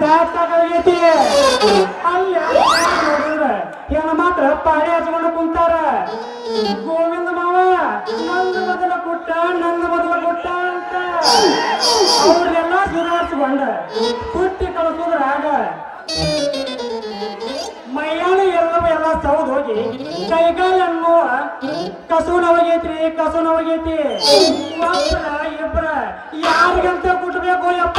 ಚಾತಾಗೈತಿ ಅಲ್ಲಿ ಹೆಣ್ಣು ಮಾತ್ರ ಪಾಳಿ ಹಚ್ಕೊಂಡು ಕುಂತಾರ. ಗೋವಿಂದ ಮಾವ, ನಂದ ಬದಲ ಕೊಟ್ಟ, ನಂದ ಬದಲ ಕೊಟ್ಟ ಅಂತ. ಅವ್ರನ್ನೆಲ್ಲ ಸುಧಾರಿಸ್ಕೊಂಡ. ಕುಟ್ಟಿ ಕಳಿಸೋದ್ರ ಆಗ ಮೈಯಾನ ಎಲ್ಲವ ಎಲ್ಲ ಸೌದ್ ಹೋಗಿ ಕೈಗಾಲನ್ನು ಕಸೂನ ಹೋಗೈತ್ರಿ ಕಸೂನ ಹೋಗೈತಿ ಒಬ್ಬರ ಇಬ್ಬರ ಯಾರಿಗಂತ ಕುಟ್ಬೇಕು, ಯಪ್ಪ?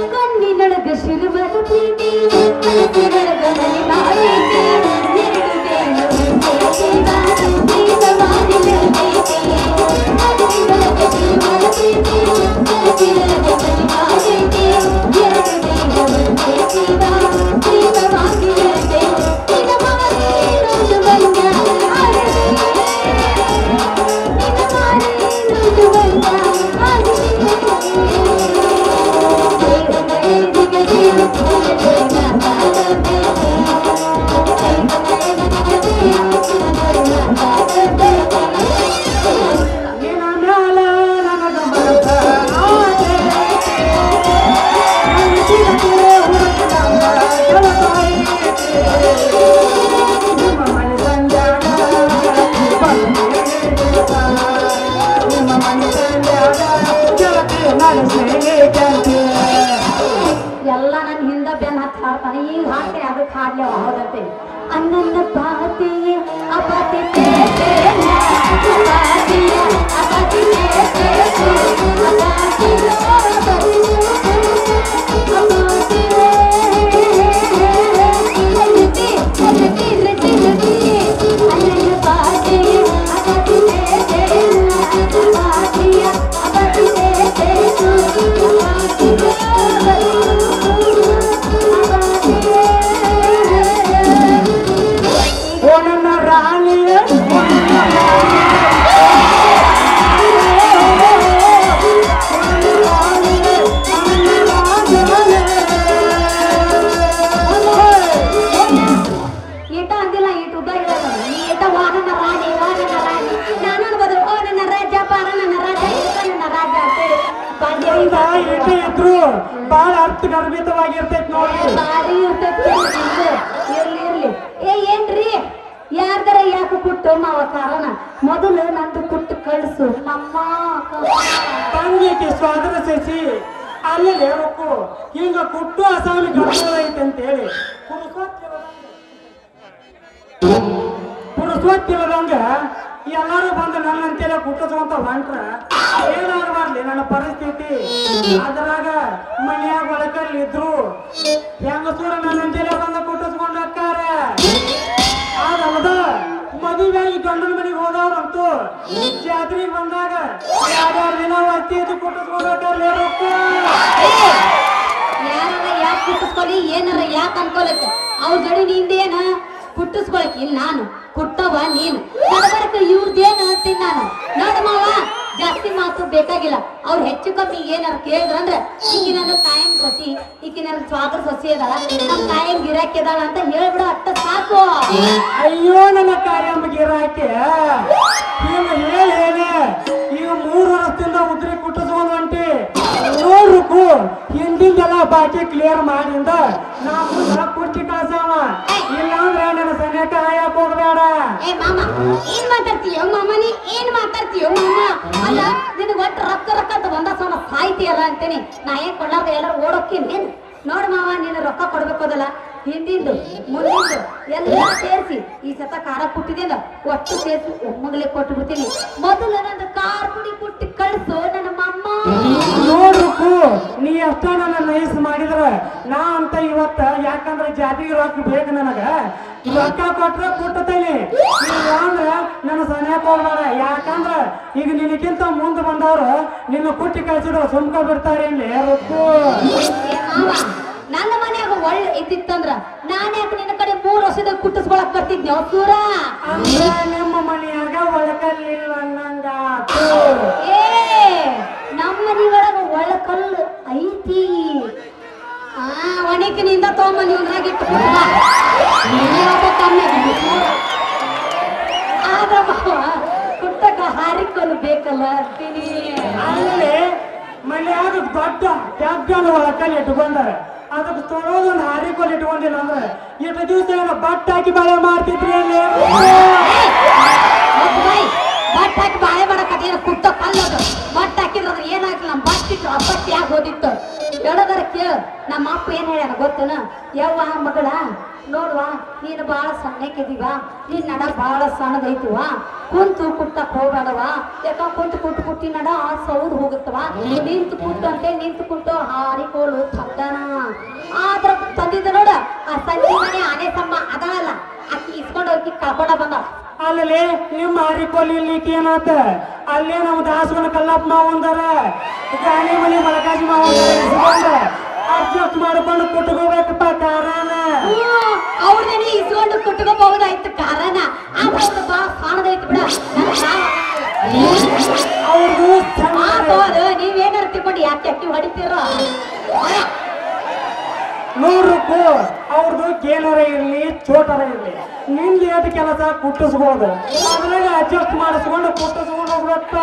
ಈಗ ಕೊಟ್ಟು ಅಸಾವಲಿ ಅಂತ ಹೇಳಿ ಪುರುಸೋತ್ತಿರೋದಂಗ ಎಲ್ಲರೂ ಬಂದು ನನ್ನ ಅಂತೇಳಿ ಕುಟ್ಟಿಸ್ಕೊಂತ ಹೊಂಟ್ರ ಏನಾದ್ರು ಬರ್ಲಿ ನನ್ನ ಪರಿಸ್ಥಿತಿ. ಅದ್ರಾಗ ಮನ್ಯಾಗ ಬಳಕಲ್ಲಿ ಇದ್ರು. ಹೆಂಗಸೂರ ನನ್ನ ಅಂತೇಳಿ ಬಂದು ಕುಟ್ಟಿಸ್ಕೊಂಡು ಹಾಕಾರ ಮದುವೆ ಮದುವೆಯಾಗಿ ಗಂಡನ ಮನೆಗೆ ಹೋದವ್ರಂತೂ ಜಾತ್ರೆಗೆ ಬಂದಾಗ ಯಾರ್ಯಾರು ದಿನ ಅತ್ತಿ ಹೆಚ್ಚು ಕುಟ್ಟಿಸ್ಕೊಂಡು ಹಾಕಾರ ಯಾರನ್ನ ಯಾಕೆ ಕುಟ್ಟಿಸ್ಕೊಳ್ಳಿ, ಏನಾರ ಯಾಕೆ ಅನ್ಕೊಳಕ್ಕೆ? ಅವ್ರ ಗಡಿ ನಿಂದೇನ ಕುಟ್ಟಿಸ್ಕೊಳಕ್ ಇಲ್ಲಿ ನಾನು. ಕುಟ್ಟವ ನೀನು. ಬರಬರಕ ಇವ್ರದೇನು ಅಂತೀನಿ ನಾನು. ನೋಡಮ್ಮವ ಜಾಸ್ತಿ ಮಾತು ಬೇಕಾಗಿಲ್ಲ. ಅವ್ರು ಹೆಚ್ಚು ಕಮ್ಮಿ ಏನಾರು ಕೇಳಿದ್ರಂದ್ರೆ ಈಗಿನ ಕಾಯಂ ಸೊಸಿ ಈಗಿನ ಸ್ವಾಗತ ಸಸಿ ಅದಾಳ. ನಮ್ಮ ಕಾಯಂ ಗಿರಾಕಿ ಅದಾಳ ಅಂತ ಹೇಳ್ಬಿಡ, ಅಟ್ಟ ಸಾಕು. ಅಯ್ಯೋ, ನನ್ನ ಕಾಯಂ ಗಿರಾಕಿ. ನೀನು ಹೇಳೇನೆ ಈಗ ಮೂರು ವರ್ಷದಿಂದ ಉದ್ರಿ ಕುಟ್ಟಿಸ್ಕೊಂಡು ಹೊಂಟಿ ನೋಡ್ರುಕು ಹಿಂದಿಂದೆಲ್ಲ ಬಾಕಿ ಕ್ಲಿಯರ್ ಮಾಡಿಂದ ನಾವು ಕುರ್ಚಿ ಕಳ್ಸವ ಇಲ್ಲಾಂದ್ರೆ ನನ್ನ ಸನೇಕ ಹಾಯಕ್ ಹೋಗ್ಬೇಡ. ಏ ಮಾಮ ಏನ್ ಮಾತಾಡ್ತೀಯೋ ಮಾಮ ನೀ? ಏನ್ ಮಾತಾಡ್ತೀಯೋ ಮಾಮ? ಅಲ್ಲ ನಿನಗೆ ಒಟ್ಟು ರೊಕ್ಕ ರೊಕ್ಕ ಅಂತ ಒಂದ ಸಲ ಸಾಯ್ತೀಯಲ್ಲ ಅಂತೇನಿ. ನಾ ಏನ್ ಕೊಡ್ಲಾರ ಎಲ್ಲರೂ ಓಡೋಕ್ಕೇನ್ ಏನ್ ನೋಡ್ ಮಾವ ನೀನು ರೊಕ್ಕ ಕೊಡ್ಬೇಕೋದಲ್ಲ ಹಿಂದಿಂದು ಮುಂದಿಂದು ಎಲ್ಲ ಸೇರಿಸಿ ಈ ಸತ ಖಾರ ಕುಟ್ಟಿದೇನ? ಒಟ್ಟು ಸೇರಿಸಿ ಒಮ್ಮಗಲೇ ಕೊಟ್ಟು ಬಿಡ್ತೀನಿ ಮೊದಲು ನನ್ನ ಕಾರ್ ಪುಡಿ ಕುಟ್ಟಿ ಕಳ್ಸು ನನ್ನ ಮಮ್ಮ. ನೋಡ್ರುಕು ನೀ ಎಷ್ಟೋ ನನ್ನ ನೈಸ್ ಮಾಡಿದ್ರ? ನಾ ಅಂತ ಇವತ್ತ ಯಾಕಂದ್ರೆ ಜಾತಿ ರೊಕ್ಕ ಬೇಕು ನನಗ? ರೊಕ್ಕ ಕೊಟ್ರ ಕೊಟ್ಟತೇನೆ ಅಂದ್ರ ನನ್ನ ಸನ್ಯಾಸ ಹೋಗ್ಬೇಡ. ಯಾಕಂದ್ರ ಈಗ ನಿನಗಿಂತ ಮುಂದೆ ಬಂದವ್ರು ನಿನ್ನ ಕುಟ್ಟಿ ಕಳ್ಸಿದ್ರು ಸುಮ್ಕ ಬಿಡ್ತಾರೆ ಇಲ್ಲಿ. ರುಕ್ಕು ನನ್ನ ಮನೆಯಾಗ ಒಳ್ಳೆ ಇದ್ದಿತ್ತಂದ್ರ ನಾನು ಯಾಕೆ ನಿನ್ನ ಕಡೆ ಮೂರು ವರ್ಷದ ಕುಟ್ಟಿಸ್ಕೊಳಕ್ ಬರ್ತಿದ್ದೆ ಸೂರ ಅಂದ್ರೆ ನಿಮ್ಮ ಮನೆಯಾಗ ಒಳಕಲ್ಲಿಲ್ಲ ಅನ್ನಂಗ ಏ ನಮ್ಮ ಮನಿ ಒಳಗ ಒಳಕಲ್ಲು ಐತಿ. ಆ ಒಣಕಿನಿಂದ ತೊಗೊಂಬಂದಿ ಕಮ್ಮಿ ಆದ್ರ ಕುಟ್ಟಕ ಹಾರಿಕಲ್ಲು ಬೇಕಲ್ಲ ಅಂತೀನಿ. ಅಲ್ಲಿ ಮನ್ಯಾಗ ದೊಡ್ಡ ತೆಗ್ಗನ ಒಳಕಲ್ಲಿ ಇಟ್ಕೊಂಡಾರ ಅದಕ್ಕೆ ತೊಳೋದೊಂದು ಹಾರಿಕೋಲ್ ಇಟ್ಕೊಂಡಿಲ್ಲ ಅಂದ್ರೆ ಎಷ್ಟು ದಿವಸ ಏನೋ ಬಟ್ ಹಾಕಿ ಬಾಳೆ ಮಾಡ್ತಿದ್ರಿ ಅಲ್ಲಿ? ಬಟ್ ಹಾಕಿ ಬಾಳೆ ಮಾಡಕತ್ತೇನ ಕುಟ್ಟ ಕಲ್ಲದು. ಬಟ್ ಹಾಕಿದ್ರೆ ಅದ್ರ ಏನಾಗಿಲ್ಲ ಇಟ್ಟು ಅಪ್ಪಟ್ಟಿ ಆಗಿ ಹೋದಿತ್ತು ಹೇಳೋದರ ಕೇಳ, ನಮ್ಮ ಅಪ್ಪ ಏನು ಹೇಳ್ಯಾನ ಗೊತ್ತೇನ? ಯವ್ವ ಮಗಳ, ನೋಡ್ವಾ, ನೀನು ಭಾಳ ಸಣ್ಣಕ್ಕಿದೀವ ನಿನ್ನ ನಡ ಭಾಳ ಸಣ್ಣದೈತಿವ ಕುಂತು ಕುಟ್ಟಕ್ ಹೋಗ್ಬೇಡವ ಯಾಕ ಕುಂತು ಕುಟ್ಟು ಕುಟ್ಟಿ ನಡ ಸೌದು ಹೋಗುತ್ತವ ನಿಂತು ಕುಟ್ಟು ಅಂತೆ, ನಿಂತು ಕುಂತು ಹಾರಿ ಕೋಳು ಥಕ್ಕನ ಆದ್ರ ತಂದಿದ್ದ ನೋಡ, ಆ ಸಂಜೆ ಮನೆ ಆನೆ ತಮ್ಮ ಅದಲ್ಲ. ಅಕ್ಕಿ ಇಸ್ಕೊಂಡು ಹೋಗಿ ಕಳ್ಕೊಂಡ ಬಂದ ಅಲ್ಲಿ ನಿಮ್ಮ ಹಾರಿಕೋಲ್ ಇಲ್ಲಿ ಏನಾತ? ಅಲ್ಲೇ ನಮ್ಮ ದಾಸಗನ ಕಲ್ಲಪ್ಪ ಮಾವಂದಾರ ಗಾಣಿ ಮನಿ ಮಲಕಾಜಿ ಮಾವಂದಾರ ಅಡ್ಜಸ್ಟ್ ಮಾಡ್ಕೊಂಡು ಕುಟ್ಕೋಬೇಕಪ್ಪ ಕಾರಣ. ಅವ್ರದೇನೆ ಇಸ್ಕೊಂಡು ಕುಟ್ಕೋಬಹುದಾಯ್ತು ಕಾರಣ. ಬಾ ಸಾಣದೈತಿ ಬಿಡ. ಅವ್ರದ್ದು ನೀವೇನಾರು ತಿಳ್ಕೊಂಡು ಯಾಕೆ ಅಕ್ಕಿ ಹೊಡಿತೀರೋ? ಅವ್ರದ್ದು ಕೇಲರ ಇರಲಿ, ಚೋಟರ ಇರಲಿ. ನಿಂದ ಏಟ್ ಕೆಲಸ? ಕುಟ್ಟಿಸ್ಬೋದು. ಅದ್ರಾಗ ಅಡ್ಜಸ್ಟ್ ಮಾಡಿಸ್ಕೊಂಡು ಕುಟ್ಟಿಸ್ಕೊಂಡು ಹೋಗ್ಬೇಕ.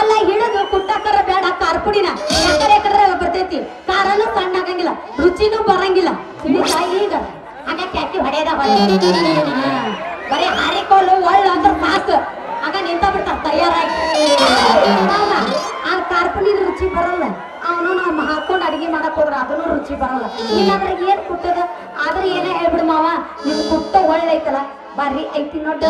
ಅಲ್ಲ ಹಿಡಿದು ಕುಟ್ಟಕ್ಕರ ಬೇಡ ಕಾರ್ಪುಡಿನ ಎಕರೆ ಎಕರೆ ಬರ್ತೈತಿ. ಕಾರನು ಸಣ್ಣ ಆಗಂಗಿಲ್ಲ ರುಚಿನೂ ಬರಂಗಿಲ್ಲ. ಈಗ. ಹಂಗಕ್ಕೆ ಕ್ಯಾಕಿ ಹೊಡೆಯದ ಬರೀ ಹಾರಿಕೋಲು ಒಳ್ಳೆ ಅಂದ್ರೆ ಪಾಸ್ ಆಗ ನಿಂತ ಬಿಡ್ತಾರ, ತಯಾರಾಗಿ? ಆ ಕಾರ್ಪುಡಿನ ರುಚಿ ಬರಲ್ಲ. ಅವನು ನಾವು ಹಾಕೊಂಡು ಅಡಿಗೆ ಮಾಡಕ್ ಹೋದ್ರ ಅದನ್ನು ರುಚಿ ಬರಲ್ಲ. ಇಲ್ಲಾಂದ್ರೆ ಏನ್ ಕುಟ್ಟದ? ಆದ್ರೆ ಏನೇ ಹೇಳ್ಬಿಡು ಮಾವ ನಿಮ್ ಕುಟ್ಟ ಒಳ್ಳೆ ಐತಲ್ಲ ಬರ್ರಿ ಐತಿ ನೋಡ್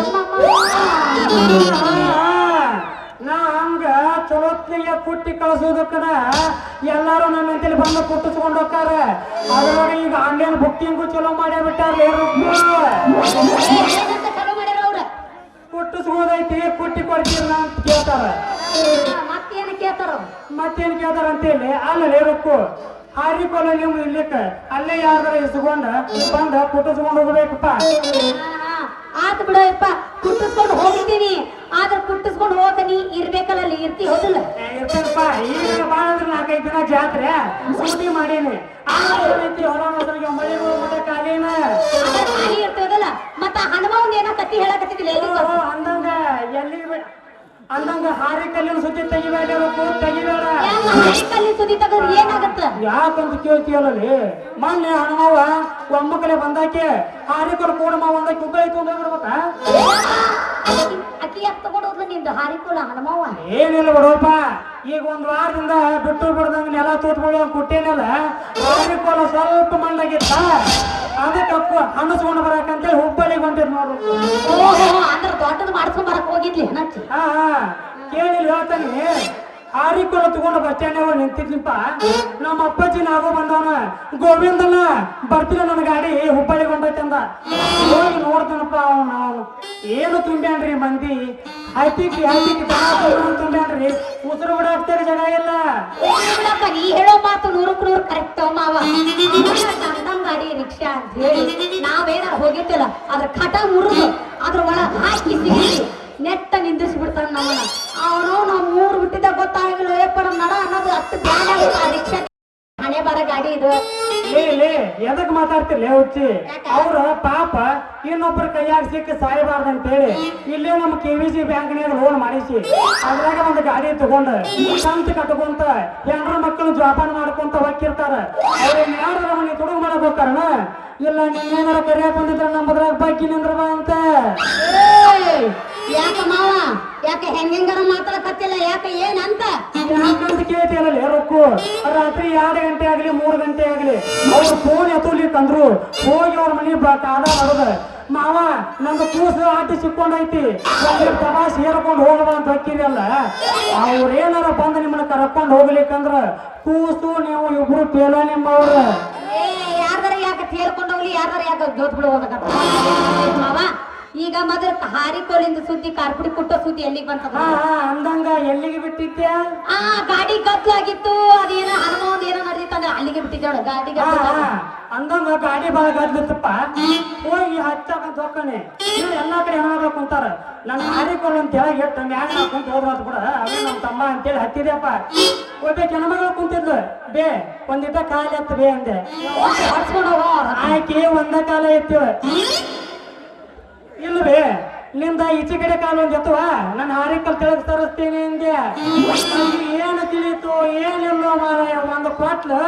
ನಾ ಹಂಗ ಚಲೋತ್ನಿಗೆ ಕುಟ್ಟಿ ಕಳಿಸೋದಕ್ಕನ ಎಲ್ಲಾರು ನನ್ನ ಅಂತೇಳಿ ಬಂದು ಕುಟ್ಟಿಸ್ಕೊಂಡು ಹೋಗ್ತಾರ. ಅದ್ರೊಳಗೆ ಈಗ ಆನ್ಲೈನ್ ಬುಕ್ಕಿಂಗು ಚಲೋ ಮಾಡೇ ಬಿಟ್ಟಾರ ಕುಟ್ಟಿಸ್ಬೋದೈತಿ ಕುಟ್ಟಿ ಕೊಡ್ತೀರ ಅಂತ ಕೇಳ್ತಾರ. ಕೇಳ್ತಾರ? ಮತ್ತೇನ್ ಕೇಳ್ತಾರ ಅಂತೇಳಿ ಅಲ್ಲೇ ರೊಕ್ಕು ಹಾರಿಕೊಲ್ಲ ನೀವು ಇರ್ಲಿಕ್ಕ ಅಲ್ಲೇ ಯಾರ ಇಸ್ಕೊಂಡ ಬಂದ ಕುಟ್ಟಿಸ್ಕೊಂಡು ಹೋಗ್ಬೇಕಪ್ಪ. ಆ, ಆತ್ ಬಿಡಪ್ಪ ಕುಟ್ಟಿಸ್ಕೊಂಡು ಹೋಗ್ತೀನಿ ಆದ್ರೆ ಕುಟ್ಟಿಸ್ಕೊಂಡು ಹೋಗ ನೀ ಇರ್ಬೇಕಲ್ಲ ಅಲ್ಲಿ ಇರ್ತಿ ಹೋದಲ್ಲ ಇರ್ತಪ್ಪ ಇರ್ತೇನಪ್ಪ ಈಗ ಬಾಳ ಅಂದ್ರೆ ನಾಲ್ಕೈದು ದಿನ ಜಾತ್ರೆ ಸೂಟಿ ಮಾಡೀನಿ. ಐತಿ ಹೊರ ಕಾಲೇನ ಮಳೆಗಳು ಮಠ ಕಾಲಿನ ಆದ್ರೆ ಖಾಲಿ ಇರ್ತದಲ್ಲ ಮತ್ತ ಹನುಮಾನ್ ಏನೋ ಕತ್ತಿ ಹೇಳಕತ್ತಿದ್ದಿಲ್ಲ? ಅಂದಂಗ ಎಲ್ಲಿ ಅಂದಂಗ ಹಾರಿ ಕಲ್ಲಿನ ಸುದ್ದಿ ತೆಗಿಬೇಡ ತೆಗಿಬೇಡ. ಹಾರಿ ಕಲ್ಲಿ ಸುದ್ದಿ ತೆಗೆದ್ರೆ ಏನಾಗತ್ತ? ಯಾಕಂತ ಕೇಳ್ತೀಯಲ್ಲಲ್ಲಿ? ಮೊನ್ನೆ ಹನುಮವ್ವ ಒಮ್ಮಕಲೆ ಬಂದಾಕೆ ಹಾರಿಕೊಲ್ ಕೂಡ ಮಾವ ಒಂದಕ್ಕೆ ಹುಬ್ಬಳ್ಳಿ ತೊಗೊಂಡೋಗ್ಬಿಡ್ಬೇಕಾ ಅಕ್ಕಿ ಯಾಕೆ ತಗೊಂಡೋದ್ಲ ನಿಂದು ಹಾರಿಕೋಲ ಹನುಮವ್ವ? ಏನಿಲ್ಲ ಬಿಡಪ್ಪ ಈಗ ಒಂದ್ ವಾರದಿಂದ ಬಿಟ್ಟು ಬಿಡ್ದಂಗ ನೆಲ ತೂತ್ಕೊಳ್ಳೋ ಕುಟ್ಟೇನಲ್ಲ ಹಾರಿಕೋಲ ಸ್ವಲ್ಪ ಮಣ್ಣಾಗಿತ್ತ ಅದಕ್ಕೆ ಹಣ್ಣಸ್ಕೊಂಡು ಬರಾಕಂತೇಳಿ ಹುಬ್ಬಳ್ಳಿಗೆ ಹೊಂಟಿದ್ ನೋಡ್ರಿ ಓಹೋ ಅಂದ್ರೆ ದೊಡ್ಡದು ಮಾಡ್ಸ್ಕೊಂಡ್ ಬರಕ್ ಹೋಗಿದ್ಲಿ ಹಾ ಕೇಳಿಲ್ಲ ಹೇಳ್ತಾನೆ ಹಾರಿಕೊಲ ತಗೊಂಡು ಬಸ್ ಸ್ಟ್ಯಾಂಡ್ ನಿಂತಿದ್ನಿಪ್ಪ ನಮ್ಮ ಅಪ್ಪಾಜಿ ನಾವು ಬಂದವನ. ಗೋವಿಂದನ ಬರ್ತಿಲ್ಲ ನನ್ನ ಗಾಡಿ ಹುಬ್ಬಳ್ಳಿ ಹೊಂಟೈತೆ ಅಂದ. ಹೋಗಿ ನೋಡ್ತಾನಪ್ಪ ಅವನು ಅವನು ಏನು ತುಂಬ್ಯಾನ್ರಿ ಮಂದಿ? ಹತ್ತಿಕ್ಕಿ ಹತ್ತಿಕ್ಕಿ ತುಂಬ್ಯಾನ್ರಿ? ಉಸಿರು ಬಿಡಾಕ್ತಾರೆ ಜನ ಇಲ್ಲ. ಬಿಡಪ್ಪ, ನೀ ಹೇಳೋ ಮಾತು ನೂರಕ್ಕೆ ನೂರು ಕರೆಕ್ಟ್ ಮಾವ. ನಮ್ ಗಾಡಿ ರಿಕ್ಷಾ ಅಂತ ಹೇಳಿ ನಾವೇನಾರ ಹೋಗಿರ್ತಿಲ್ಲ ಅದ್ರ ಕಟ ಮುರಿದು ಅದ್ರ ಒಳಗೆ ಹಾಕಿ ನೆಟ್ಟ ನಿಂದಿಸಿ ಬಿಡ್ತಾನ ನಮ್ಮನ್ನ. ಅವನು ನಮ್ಮ ಊರು ಬಿಟ್ಟಿದ್ದ ಗೊತ್ತಾಗಿಲ್ಲ ನಮ್ ನಡ ಅನ್ನೋದು ಅಷ್ಟು ಜ್ಞಾನ ಇಲ್ಲ ರಿಕ್ಷಾ ಹಣೆ ಬರ ಗಾಡಿ ಇದು. ಲೇ ಲೇ ಎದಕ್ ಮಾತಾಡ್ತಿರ್ಲೇ ಹುಚ್ಚಿ? ಅವ್ರ ಪಾಪ ಇನ್ನೊಬ್ರ ಕೈಯಾಗ ಸಿಕ್ಕಿ ಸಾಯಬಾರ್ದು ಹೇಳಿ ಇಲ್ಲೇ ನಮ್ಮ ಕೆ ವಿ ಸಿ ಬ್ಯಾಂಕ್ನಾಗ ಲೋನ್ ಮಾಡಿಸಿ. ಅದ್ರಾಗ ಒಂದು ಗಾಡಿ ತಗೊಂಡ ಶಾಂತಿ ಕಟ್ಕೊಂತ ಹೆಂಡ್ರ ಮಕ್ಕಳು ಜೋಪಾನ ಮಾಡ್ಕೊಂತ ಹೋಗಿರ್ತಾರ ಅವ್ರಿಗೆ ಯಾರ ಮನೆ ತುಡುಗು ಮಾಡಕ್ ಹೋಗ್ತಾರಣ ಇಲ್ಲ ನೀನೇನಾರ ಕರಿಯಾಕ ಬಂದಿದ್ರ ನಮ್ಮದ್ರಾಗ ಬಾಕಿ ನಿಂದ್ರವ ಅಂತ! ಯಾಕ ಮಾವ? ಯಾಕೆ ಹೆಂಗೆಂಗಾರ ಮಾತಾಡಕತ್ತಿಲ್ಲ ಯಾಕೆ ಏನಂತ? ಯಾಕಂತ ಕೇಳ್ತಿಯಲ್ಲ ರೊಕ್ಕು ರಾತ್ರಿ ಎರಡು ಗಂಟೆ ಆಗ್ಲಿ ಮೂರು ಗಂಟೆ ಆಗ್ಲಿ ಅವ್ರು ಫೋನ್ ತಂದ್ರು ಹೋಗಿ ಅವ್ರ ಮನೆ ಬ ಕಾಡ ಹೊಡೆದ ಮಾವ ನಂದು ಕೂಸು ಆಟಿ ಸಿಕ್ಕೊಂಡೈತಿ. ತಮಾಷೆ ಹೇರ್ಕೊಂಡು ಹೋಗದ ಅಂತ ಅವ್ರ ಏನಾರ ಬಂದ ನಿಮ್ಮನ್ನ ಕರ್ಕೊಂಡು ಹೋಗ್ಲಿಕ್ಕಂದ್ರ ಕೂಸು ನೀವು ಇಬ್ರು ಪೇಲ ನಿಮ್ಮವ್ರ. ಯಾರ್ದಾರ ಯಾಕೆ ತೇರ್ಕೊಂಡು ಹೋಗ್ಲಿ ಯಾರ್ದಾರ ಯಾಕೆ ಜೋತ್ ಬಿಡು ಮಾವ ಈಗ ಮೊದಲ ಹಾರಿಕೋಲಿಂದ ಸುದ್ದಿ ಕಾರ್ಪುಡಿ ಕುಟ್ಟೋ ಸುದ್ದಿ ಎಲ್ಲಿಗೆ ಬಂತದ ಹಾ ಹಾ ಅಂದಂಗ ಎಲ್ಲಿಗೆ ಬಿಟ್ಟಿದ್ಯಾ? ಆ ಗಾಡಿ ಆಗಿತ್ತು ಅದೇನೋ ಹನುಮಾನ್ ಏನೋ ನಡೆದಿತ್ತಂದ್ರೆ ಅಲ್ಲಿಗೆ ಬಿಟ್ಟಿದ್ದೇವೆ ಗಾಡಿ ಹಾ, ಗದ್ಲ ಹಾ. ಅಂದಂಗ ಗಾಡಿ ಬಾಳ ಗದ್ಲತ್ತಪ್ಪ. ಹೋಗಿ ಹೋಗ್ತಾನೆ ನೀವು ಎಲ್ಲಾ ಕಡೆ ಹೆಣ್ಮಕ್ಳು ಕುಂತಾರ. ನನ್ನ ಹಾರಿಕೋಲ್ ಅಂತ ಹೇಳಿ ಎಷ್ಟು ಮ್ಯಾಗ ಹಾಕೊಂತ ಹೋದ್ರಾತ್ ಕೂಡ ಅವೇ ನಮ್ಮ ತಮ್ಮ ಅಂತೇಳಿ ಹತ್ತಿದ್ಯಪ್ಪ. ಒಬ್ಬ ಹೆಣ್ಮಗಳು ಕುಂತಿದ್ಲು. ಬೇ ಒಂದಿಟ ಕಾಲ ಎತ್ತ ಬೇ ಅಂದೆ. ಆಕೆ ಒಂದ ಕಾಲ ಎತ್ತಿವ. ಇಲ್ವೇ ನಿಂದ ಈಚೆ ಕಡೆ ಕಾಲು ಒಂದ್ ಎತ್ತುವ. ನನ್ನ ಹಾರಿಕಲ್ ತೆಳಗ್ ತರಿಸ್ತೀನಿ ಅಂದೆ ಏನು ತಿಳಿತು ಏನಿಲ್ಲ ಮಾರಾಯ ಒಂದು ಕೊಟ್ಲು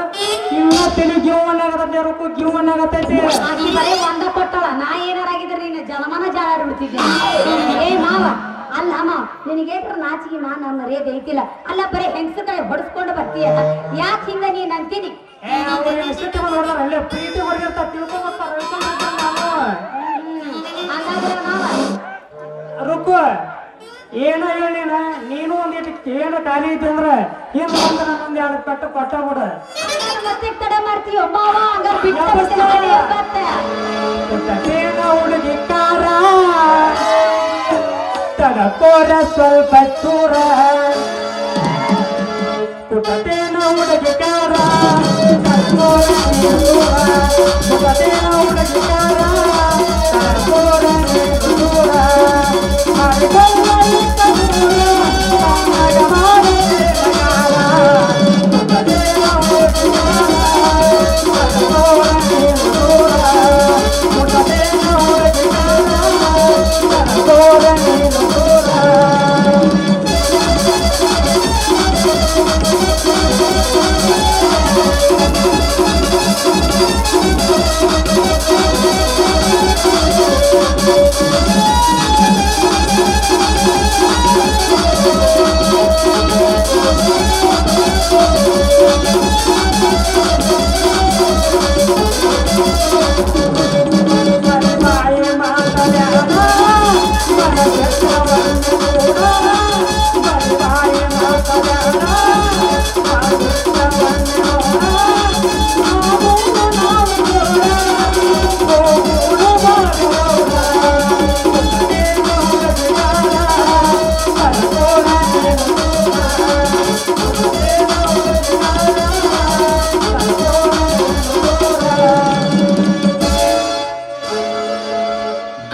ಇನ್ನ ತಿಳಿ ಗಿವನ್ನಾಗತ್ತೆ ರೊಕ್ಕ ಗಿವನ್ನಾಗತ್ತೈತಿ ಆಕಿ ಬರೀ ಒಂದ ಕೊಟ್ಟಳ. ನಾ ಏನಾರಾಗಿದ್ರೆ ನೀನು ಜನಮನ ಜಾಳ ಬಿಡ್ತಿದ್ದೆ. ಏ ಮಾವ ಅಲ್ಲ ಮಾವ ನಿನಗೆ ನಾಚಿಗೆ ನಾನು ಮರ್ಯಾದೆ ಐತಿಲ್ಲ. ಅಲ್ಲ ಬರೀ ಹೆಂಗಸ ಕಡೆ ಹೊಡ್ಸ್ಕೊಂಡು ಬರ್ತೀಯಲ್ಲ. ಯಾಕೆ ಹಿಂಗ ನೀನ್ ಅಂತೀನಿ? ಸಿಟ್ಟು ಬಂದು ನೋಡ್ದಾರ. ಅಲ್ಲೇ ಪ್ರೀತಿ ಹೊಡೆದಿರ್ತ ತಿಳ್ಕೊಂಬರ್ತಾರ. ಹಂಗಾದ್ರೆ ಮಾವ ರುಕ್ಕು, ಏನ ಹೇಳಿನ? ನೀನು ಒಂದಿಟ್ಟು ಏನು ಖಾಲಿ ಐತಿ ಅಂದ್ರ ಏನ್ ಬಂದ ನನ್ನೊಂದ್ ಎರಡು ಪೆಟ್ಟು ಕೊಟ್ಟ ಬಿಡ. ಹುಡುಗಿ ಕಾರ. ತಡಕೋರ ಸ್ವಲ್ಪ ಚೂರ ಪುಟ್ಟದೇನ ಹುಡುಗಿ Ay,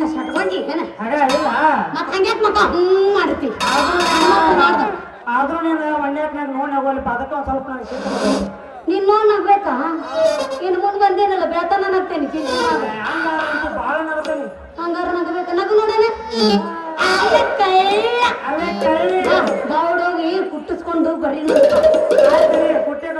ಗಟ್ಲ ಸಟ್ಕೊಂಡಿ ಏನ? ಹಾಗಲ್ಲ ಮತ್ ಹಂಗ್ಯಾಕ್ ಮಕ್ಕ? ಮಾಡ್ತಿ ಆದ್ರೂ ನೀನು ಮನ್ಯಾಕ ನೋಡಿ ಹೋಗಲ್ಪ ಅದಕ್ಕೆ ಒಂದು ಸ್ವಲ್ಪ ನನಗೆ ನೀನ್ ನೋಡ್ ನಗ್ಬೇಕಾ ಇನ್ ಮುಂದ್ ಬಂದೇನಲ್ಲ ಬೆಳತನ ನಗ್ತೇನೆ ಹಂಗಾರ ನಗ್ಬೇಕ? ನಗು ನೋಡೇನೆ ಗೌಡೋಗಿ ಕುಟ್ಟಿಸ್ಕೊಂಡು ಬರೀ ಕುಟ್ಟೆ